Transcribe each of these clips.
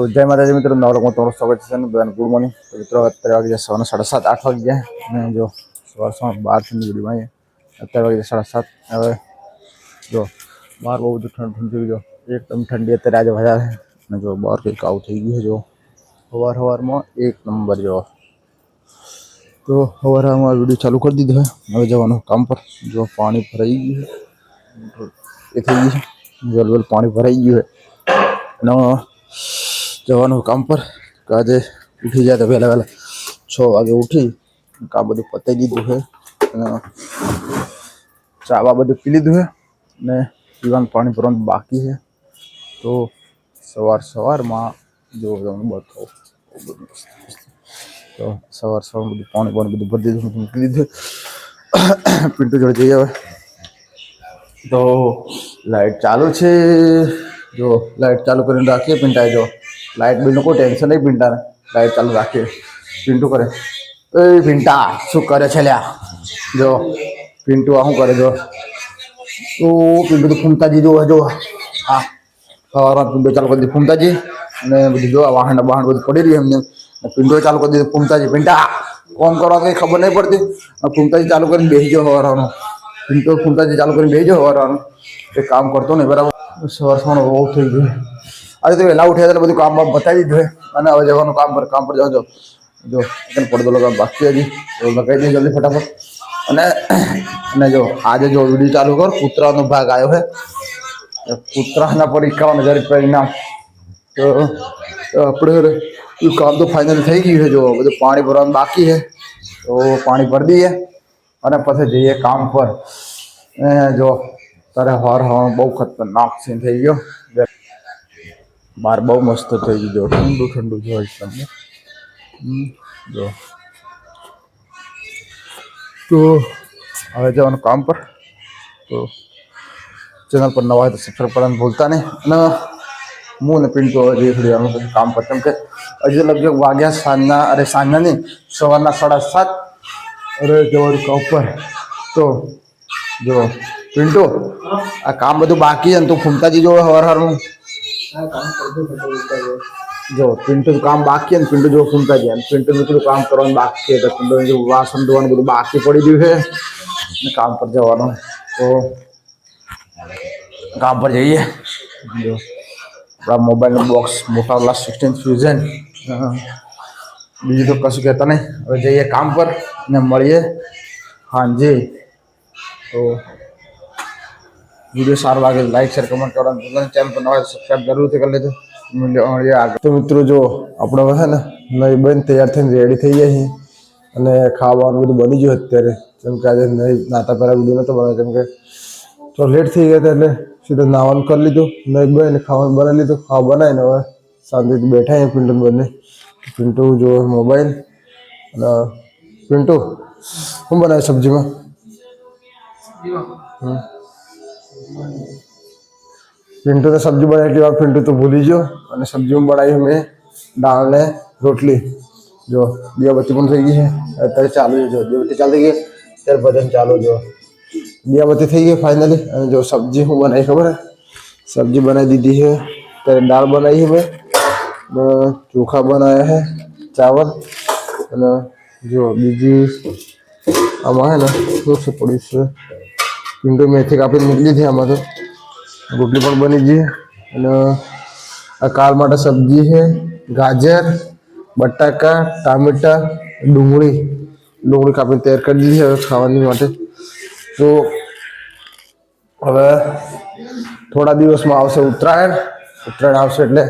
તો જય માતાજી મિત્રો નવરકમાં તમારું સ્વાગત છે બધાને ગુડ મોર્નિંગ તો મિત્રો અત્યારે વાગી જાય સવારના સાડા સાત આઠ વાગી ગયા અને જો સવાર સવાર બાર થી વિડીયોમાં અત્યારે વાગી જાય સાડા સાત હવે જો બહાર બહુ બધું ઠંડ ઠંડ થઈ ગયું એકદમ ઠંડી અત્યારે આજે વધારે અને જો બહાર કંઈક આવું થઈ ગયું છે જો સવાર સવારમાં એક નંબર જો તો સવારે અમારો વિડીયો ચાલુ કરી દીધો છે હવે જવાનું કામ પર જો પાણી ભરાઈ ગયું છે એ થઈ ગયું છે વેલ પાણી ભરાઈ ગયું છે અને જવાનું કામ પર આજે ઉઠી જાય તો વહેલા વહેલા છ વાગે ઉઠી કામ બધું પતાવી દીધું છે, અને ચાવા બધું પી લીધું છે, ને પીવાનું પાણી ભરવાનું બાકી છે. તો સવાર સવારમાં જો તમને બતાવો. તો સવાર સવાર બધું પાણી પાણી બધું ભરી દીધું મૂકી દીધું. પિન્ટુ જોડે જઈ હવે તો લાઈટ ચાલુ છે. જો લાઈટ ચાલુ કરીને રાખીએ પિંટાએ જો. લાઈટ બિલનું કોઈ ટેન્શન નહીં પિંટાને. લાઇટ ચાલુ રાખીએ. પિન્ટુ કરે. એ પિંટા, શું કરે છે લ્યા? જો, પિન્ટુ આ શું કરે જો? તો પિન્ટુ તો ફૂમતાજી જો જો હા. સવારમાં પિન્ટુ ચાલુ કરી દીધું ફૂમતાજી. અને બધું જો વાહન વાહન બધું પડી રહ્યું એમને. પિન્ટુ ચાલુ કરી દીધું ફૂમતાજી. પિંટા કોમ કરવા કંઈ ખબર નહીં પડતી. ફૂમતાજી ચાલુ કરીને બેસી જાઓ સવારવાનું પિન્ટુ ફૂમતાજી ચાલુ કરીને બેસી જાઓ સવારવાનું એ કામ કરતો નહીં, બરાબર. સવાર સવારનો બહુ થઈ ગયું. આજે તો વહેલા ઉઠ્યા એટલે બધું કામ બામ બતાવી દીધું અને હવે જવાનું કામ પર કામ પર જાઓ જો જો એકદમ પડદો લગાવ બાકી હજી. તો લગાવી દઈએ જલ્દી ફટાફટ. અને અને જો, આજે જો વીડિયો ચાલુ કર, કૂતરાનો ભાગ આવ્યો છે કૂતરાના પર જરી પરિણામ. તો આપણે કામ તો ફાઇનલ થઈ ગયું છે, જો. બધું પાણી ભરવાનું બાકી છે. તો પાણી ભરી દઈએ. અને પછી જઈએ કામ પર. જો, તારે હવાર હવાનું બહુ ખતરનાક સીન થઈ ગયો. બહાર બહુ મસ્ત થઈ ગયું. ઠંડુ ઠંડુ જોઈ તમને. જો. તો હવે જવાનું કામ પર. તો ચેનલ પર નવા હોય તો સબસ્ક્રાઈબ કરવાનું ભૂલતા નહીં. અને હું ને પિન્ટુ હવે થોડી વારમાં કામ પર. કેમ કે હજી લગભગ વાગ્યા સાંજના, અરે સાંજના નહીં, સવારના સાડા સાત. અરે, જવાનું કામ પર. તો જો, પિન્ટુ, આ કામ બધું બાકી છે ને તું ફૂમતાજી જોડે હવાર હવારનું જો પિન્ટુ કામ બાકી છે ને પિન્ટુ જો ફૂમતા જાય અને પિન્ટુ થોડું કામ કરવાનું બાકી છે તો પિન્ટુ જો વાસણ ધોવાનું બધું બાકી પડી ગયું છે ને કામ પર જવાનું તો કામ પર જઈએ જો આપણા મોબાઈલનું બોક્સ મોટા વાલા સિક્સટીન ફ્યુઝન બીજું તો કશું કહેતા નહીં હવે જઈએ કામ પર ને મળીએ હાંજે તો વીડિયો સારો લાગે લાઈક શેર કમેન્ટ કરવાનું પોતાની. ચેનલ પર નવા સબસ્ક્રાઈબ જરૂરથી કરી લેજો. મળીએ-. તો મિત્રો જો આપણે છે ને નહીં બંધ તૈયાર થઈને રેડી થઈ જાય અને ખાવાનું બધું બની ગયું અત્યારે. જેમ કે આજે નહીં નાતા પહેલા વીડિયો નહોતો બનાવ્યો, જેમ કે તો લેટ થઈ ગયા હતા એટલે સીધા નાવાનું કરી લીધું. નહીં બને ખાવાનું બનાવી લીધું. ખાવા બનાવીને હવે શાંતિથી બેઠા અહીંયા પિન્ટુ બંને. પિન્ટુ જો મોબાઈલ અને પિન્ટુ, શું બનાવ્યું સબ્જીમાં? હમ પિન્ટુ તો સબ્જી બનાવી એટલી વાર પિન્ટુ તો ભૂલી ગયો અને સબ્જીમાં બનાવી મેં દાળ ને રોટલી જો દિયાબત્તી પણ થઈ ગઈ છે અત્યારે ચાલુ છે જો દિયાબત્તી ચાલુ થઈ ગઈ ત્યારે ભજન ચાલુ જો દિયાબત્તી થઈ ગઈ ફાઇનલી અને જો સબ્જી હું બનાવી ખબર હે સબ્જી બનાવી દીધી છે ત્યારે દાળ બનાવી છે મેં અને ચોખા બનાવ્યા છે ચાવલ અને જો બીજી આમાં હે ને શું શું પડ્યું છે પિન્ટુ મેથી કાપીને મૂકી છે આમાં તો. રોટલી પણ બની ગઈ અને આ કાલ માટે સબ્જી છે, ગાજર, બટાકા, ટામેટા, ડુંગળી. ડુંગળી કાપીને તૈયાર કરી દીધી હવે ખાવાની માટે. તો હવે થોડા દિવસમાં આવશે ઉત્તરાયણ. ઉત્તરાયણ આવશે એટલે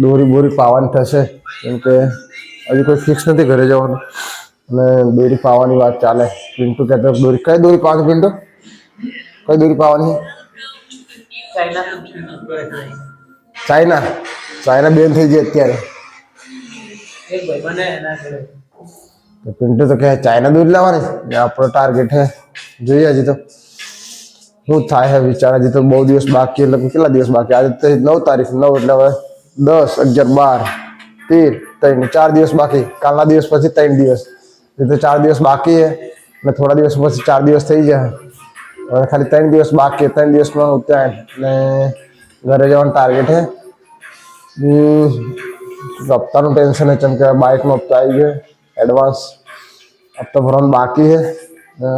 દોરી બોરી પાવાની થશે. કેમ કે હજી કોઈ ફિક્સ નથી ઘરે જવાનું. અને દોરી પાવાની વાત ચાલે. પિન્ટુ કહેતો, દોરી, કઈ દોરી પાવાની પિન્ટુ? કઈ દોરી પાવાની ચાઇના ચાઇના બેન થઈ ગઈ અત્યારે તો પિન્ટુ તો કહે ચાઇના દૂર લાવવાની ને આપણો ટાર્ગેટ હે જોઈએ હજી તો શું થાય હે વિચાર હજી તો બહુ દિવસ બાકી એટલે કેટલા દિવસ બાકી આજે તો નવ તારીખ નવ એટલે હવે દસ અગિયાર બાર તેર ત્રણ ચાર દિવસ બાકી કાલના દિવસ પછી ત્રણ દિવસ એ તો ચાર દિવસ બાકી હે અને થોડા દિવસ પછી ચાર દિવસ થઈ જાય હવે ખાલી ત્રણ દિવસ બાકી ત્રણ દિવસમાં ઉત્તરાયણ અને ઘરે જવાનું ટાર્ગેટ હે હમ, હપ્તાનું ટેન્શન છે કેમ કે બાઇકનો હપ્તો આવી ગયો એડવાન્સ હપ્તો ભરવાનું બાકી છે અ,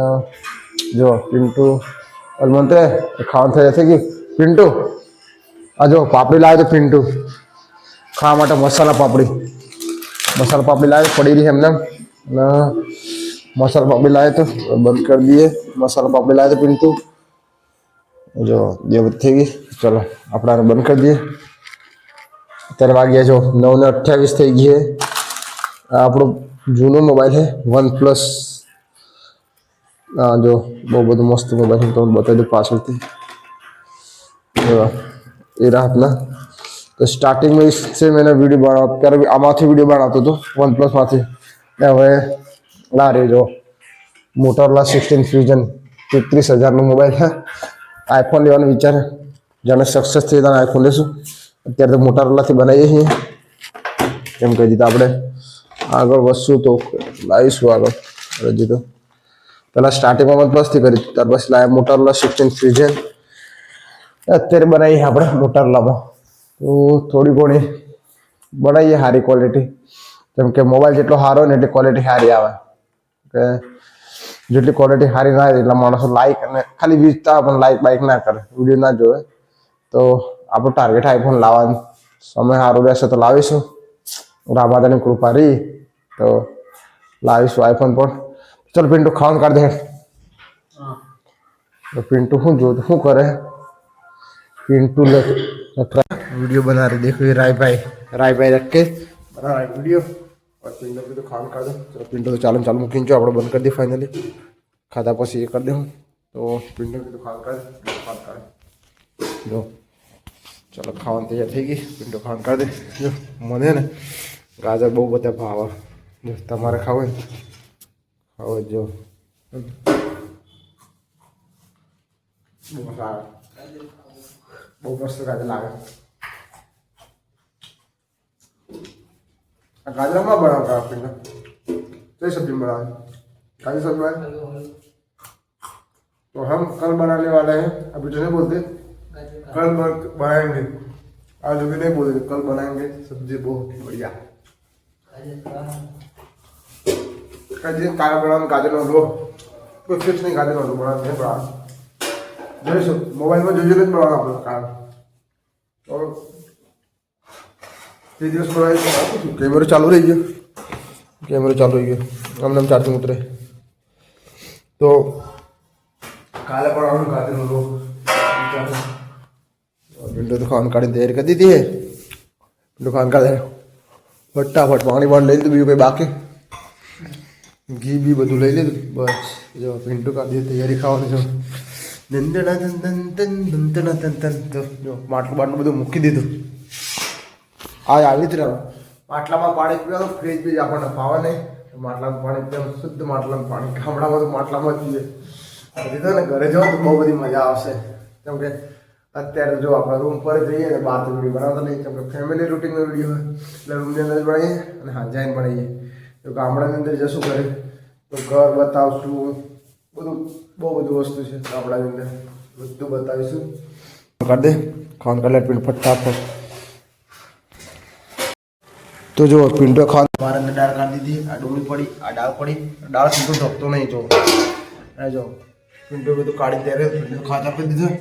જો પિન્ટુ અલમંત્રે ખાવાનું થઈ જશે કે પિન્ટુ આ જો પાપડી લાવે છે પિન્ટુ ખાવા માટે મસાલા પાપડી મસાલા પાપડી લાવે પડી રહી છે એમને અને મસાલા પાપડી લાવે તો બંધ કરી દઈએ મસાલા પાપડી લાવે તો પિન્ટુ જો જે બધી થઈ ગઈ ચલો આપણે આને બંધ કરી દઈએ અત્યારે વાગ્યા જો નવ ને અઠ્યાવીસ થઈ ગઈ છે આ આપણો જૂનો મોબાઈલ છે વન પ્લસ હા જો બહુ બધું મસ્ત મોબાઈલ છે તમને બતાવી દઉં પાછળથી જો એ रहा अपना तो स्टार्टिंग में इससे मैंने वीडियो बना ત્યારે આમાંથી વિડીયો બનાવતો હતો વન પ્લસમાંથી ને હવે લા રે જો મોટોરોલા સિક્સટીન ફ્યુઝન તેત્રીસ હજારનો મોબાઈલ છે આઈફોન લેવાનો વિચાર છે જેને સક્સેસ થઈ ત્યારે આઈફોન લેશું અત્યારે તો મોટોરોલાથી બનાવીએ છીએ કેમ કે હજી તો આપણે આગળ વધશું તો લાવીશું આગળ હજી તો પહેલાં સ્ટાર્ટિંગમાં વન પ્લસથી કરી ત્યાર પછી લાવ્યા મોટોરોલા સિક્સટીન ફ્યુઝન અત્યારે બનાવીએ આપણે મોટરલામાં તો થોડી ઘણી બનાવીએ સારી ક્વોલિટી કેમ કે મોબાઈલ જેટલો સારો હોય ને એટલી ક્વોલિટી સારી આવે કે જેટલી ક્વોલિટી સારી ના એટલે માણસો લાઈક અને ખાલી વીજતા પણ લાઈક બાઈક ના કરે. વીડિયો ના જોવે. તો આપણો ટાર્ગેટ આઈફોન લાવવાનો. સમય સારો રહેશે તો લાવીશું. રામાદાની કૃપા રહી તો લાવીશું આઈફોન પણ. ચલ પિન્ટુ ખાવાનું કાઢ દે. પિન્ટુ શું જોયું તો શું કરે? પિન્ટુ વીડિયો બનાવી દેખવી રાયભાઈ. રાયભાઈ રખે. બરાબર વીડિયો. और प्रिंटर की दुकान खान खा चलो पिंडो तो चालू चालू मुख्य बंद कर दी फाइनली खाधा पास ये कर दे हम तो प्रिंटर की दुकान कर खा दे खान खा दे जो चलो खावन तैयार थी गई पिंडो खान कर दे जो मने ने, गाजर बहुत बता भाव जो तुम्हारे खाओ खाओ जो। बहुत मस्त गाजर लागे આ ગાજરામાં બનાવતા આપણને કઈ सब्जी बनाए काली सब्जी बनाए तो हम कल बनाने वाले हैं अभी तो नहीं बोलते कल बन- बनाएंगे आज अभी नहीं बोलते कल बनाएंगे सब्जी बहुत बढ़िया कल काला बनाना गाजर નો કોઈ ફિક્સ નહીં ગાજર નો બનાવવાનું નહીં બનાવવાનું જોઈશું મોબાઈલમાં જોઈ જોઈને જ બનાવવાનું આપણે કામ તો તે દિવસ કેમેરો ચાલુ રહી ગયો કેમેરો ચાલુ રહી ગયો આમ નામ ચાર્જિંગ ઉતરે તો કાલે બનાવવાનું ગાજરનો લોક વિન્ડો તો ખાવાનું કાઢીને તૈયારી કરી દીધી હે વિન્ડો ખાવાનું કાઢે ફટાફટ પાણી પાણી લઈ લીધું બીજું કંઈ બાકી ઘી બી બધું લઈ લીધું બસ જો પિન્ટુ કાઢી તૈયારી ખાવાની દન દંતન દંદના દન દન તો જો માટલું બાટલું બધું મૂકી દીધું આ આવી જ રહ્યો. માટલામાં પાણી પીવાનું ફ્રીજ બીજ આપણને ફાવે નહીં. માટલામાં પાણી પીવાનું, શુદ્ધ માટલામાં પાણી. ગામડામાં તો માટલામાં જ પીએ. તો ને ઘરે જાઓ તો બહુ બધી મજા આવશે. કેમ કે અત્યારે જો આપણે રૂમ પર જઈએ ને, બહાર વીડિયો બનાવતા નહીં. કેમ કે ફેમિલી રૂટીનનો વીડિયો હોય. એટલે રૂમની અંદર જ અને હા, જઈને તો ગામડાની અંદર જશું ઘરે. તો ઘર બતાવશું. બધું, બહુ બધું વસ્તુ છે ગામડાની અંદર. બધું બતાવીશું. કરી દે. ખાવાનું કરી લે પીણ ફટાફટ. તો જો, પિંડો ખાન મારે અંદર દાળ કાઢી દીધી, આ ડુંગળી પડી, આ દાળ પડી. દાળ સીધું ઢોકતો નહીં, જો. અને જો, પિંડો બધું કાઢી ત્યારે પિંટો ખાતા આપી દીધું.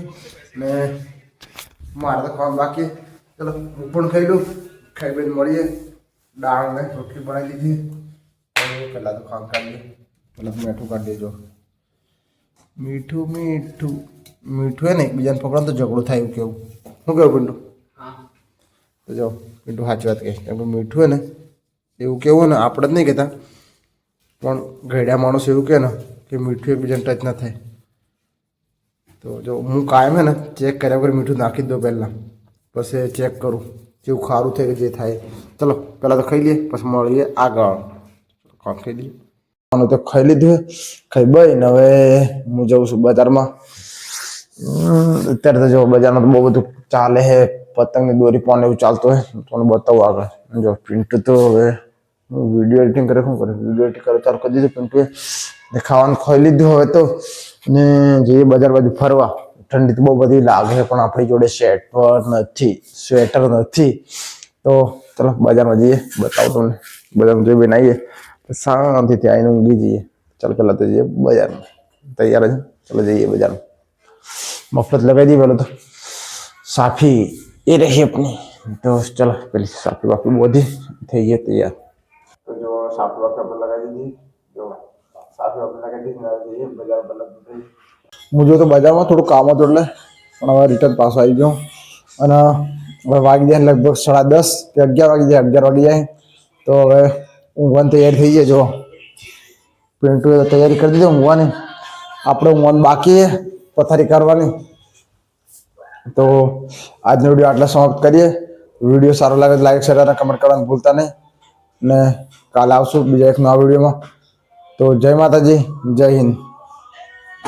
ને મારે તો ખાવાનું બાકી. ચલો, હું પણ ખાઈ લઉં. ખાઈ બેન મળીએ. દાળ ને રોટલી બનાવી દીધી. પહેલાં તો ખાવાનું કાઢીએ પહેલાં મીઠું કાઢી દેજો મીઠું મીઠું. મીઠું હે ને, એકબીજાને પકડો તો ઝઘડો થાય એવું કેવું. શું કેવું પિંટુ તો જો, મીઠું સાચી વાત કહે કેમ કે મીઠું ને, એવું કેવું ને, આપણે જ નહીં કહેતા. પણ ઘડિયા માણસ એવું કહે ને, કે મીઠું એકબીજાને ટચ ના થાય. તો જો, હું કાયમ હે ને ચેક કર્યા વગર મીઠું નાખી જ દઉં પહેલાં. પછી ચેક કરું, જેવું ખારું થાય જે થાય. ચલો, પહેલાં તો ખાઈ લઈએ, પછી મળીએ આગળ. કોણ ખાઈ લઈએ આનું તો ખાઈ લીધું ખાઈ બઈ, ને હવે હું જઉં છું બજારમાં. અત્યારે તો જો બજારમાં તો બહુ બધું ચાલે છે પતંગની દોરી પણ એવું ચાલતું હોય તમને બતાવું આગળ. જો પિન્ટુ તો હવે વીડિયો એડિટિંગ કરે, શું કરે? વીડિયો એડિટિંગ કરે, ચાલુ કરી દીધું પિન્ટુએ ને ખાવાનું ખાઈ લીધું હવે તો. ને જઈએ બજાર બાજુ ફરવા, ઠંડી તો બહુ બધી લાગે પણ આપણી જોડે સ્વેટર નથી સ્વેટર નથી. તો ચલો, બજારમાં જઈએ, બતાવું તમને. બજારમાં જોઈ બેન આવીએ. તો શાંતિથી આવીને ઊંઘી જઈએ. ચાલો, પહેલાં તો જઈએ બજારમાં. તૈયાર છે ચાલો જઈએ બજારમાં. મફત લગાવી દઈએ પેલો તો. સાફી. એ રહી अपनी તો ચલો પેલી સાફી બાફી બોધી થઈ ગઈ તૈયાર તો જો સાફી બાફી આપણે લગાવી દીધી જો સાફી આપણે લગાવી દીધી ને હવે જઈએ બજાર પહેલાં હું જો તો બજારમાં થોડું કામ હતું એટલે પણ હવે રિટર્ન પાછો આવી ગયો અને હવે વાગી જાય લગભગ સાડા દસ કે અગિયાર વાગી જાય અગિયાર વાગી જાય તો હવે ઊંઘવાની તૈયારી થઈ જાય જો પિન્ટુએ તો તૈયારી કરી દીધી ઊંઘવાની આપણે ઊંઘવાનું બાકી છે પથારી કરવાની તો આજનો વીડિયો આટલા સમાપ્ત કરીએ. વીડિયો સારો લાગે તો લાઈક શેર અને કમેન્ટ કરવાનું ભૂલતા નહીં. ને કાલે આવશું બીજા એક નવા વિડીયોમાં તો જય માતાજી, જય હિન્દ.